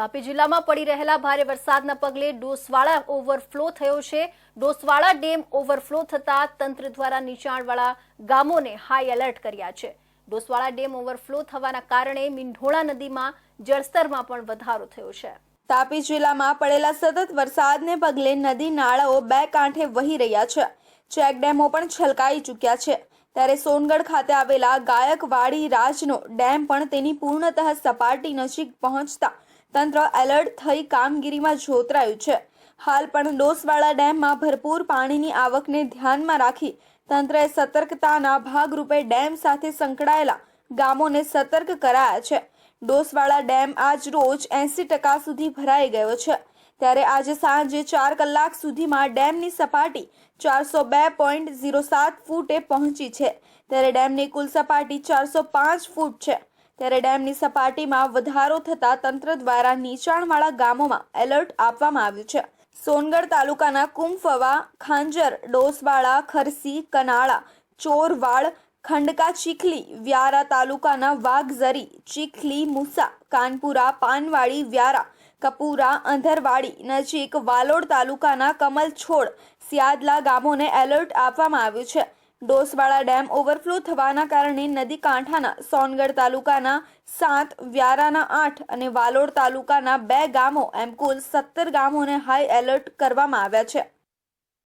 તાપી જિલ્લામાં પડી રહેલા ભારે વરસાદના પગલે ડોસવાળા ઓવરફ્લો થયો છે. ડોસવાળા ડેમ ઓવરફ્લો થતા તંત્ર દ્વારા નીચાણવાળા ગામોને હાઈ એલર્ટ કર્યા છે. ડોસવાળા ડેમ ઓવરફ્લો થવાના કારણે મીંઢોળા નદીમાં જળસ્તરમાં પણ વધારો થયો છે. તાપી જિલ્લામાં પડેલા સતત વરસાદને પગલે નદી નાળાઓ બે કાંઠે વહી રહ્યા છે. ચેકડેમો પણ છલકાઈ ચૂક્યા છે. ત્યારે સોનગઢ ખાતે આવેલા ગાયકવાડી રાજનો ડેમ પણ તેની પૂર્ણતઃ સપાટી નજીક પહોંચતા તંત્ર એલર્ટ થઈ કામગીરીમાં જોતરાયું છે. હાલ પણ ડોસવાળા ડેમમાં ભરપૂર પાણીની આવકને ધ્યાનમાં રાખી તંત્રએ સતર્કતાના ભાગરૂપે ડેમ સાથે સંકળાયેલા ગામોને સતર્ક કરાયા છે. ડોસવાળા ડેમ આજ રોજ એંસી ટકા સુધી ભરાઈ ગયો છે. ત્યારે આજે સાંજે ચાર કલાક સુધીમાં ડેમની સપાટી ચારસો બે પોઈન્ટ ઝીરો સાત ફૂટે પહોંચી છે. ત્યારે ડેમની કુલ સપાટી ચારસો પાંચ ફૂટ છે. ત્યારે ડેમની સપાટીમાં વધારો થતાં તંત્ર દ્વારા નીચાણવાળા ગામોમાં એલર્ટ આપવામાં આવ્યું છે. સોનગઢ તાલુકાના કુંફવા, ખાંજર, ડોસવાળા, ખરસી, કનાળા, ચોરવાડ, ખંડકા ચીખલી, વ્યારા તાલુકાના વાઘઝરી, ચીખલી, મુસા, કાનપુરા, પાનવાડી, વ્યારા, કપુરા, અંધરવાડી નજીક વાલોડ તાલુકાના કમલછોડ, સિયાદલા ગામોને એલર્ટ આપવામાં આવ્યું છે. ડોસવાળા ડેમ ઓવરફ્લો થવાના કારણે નદી કાંઠાના સોનગઢ તાલુકાના સાત, વ્યારાના આઠ અને વાલોડ તાલુકાના બે ગામો, એમ કુલ સત્તર ગામોને હાઈ એલર્ટ કરવામાં આવ્યા છે.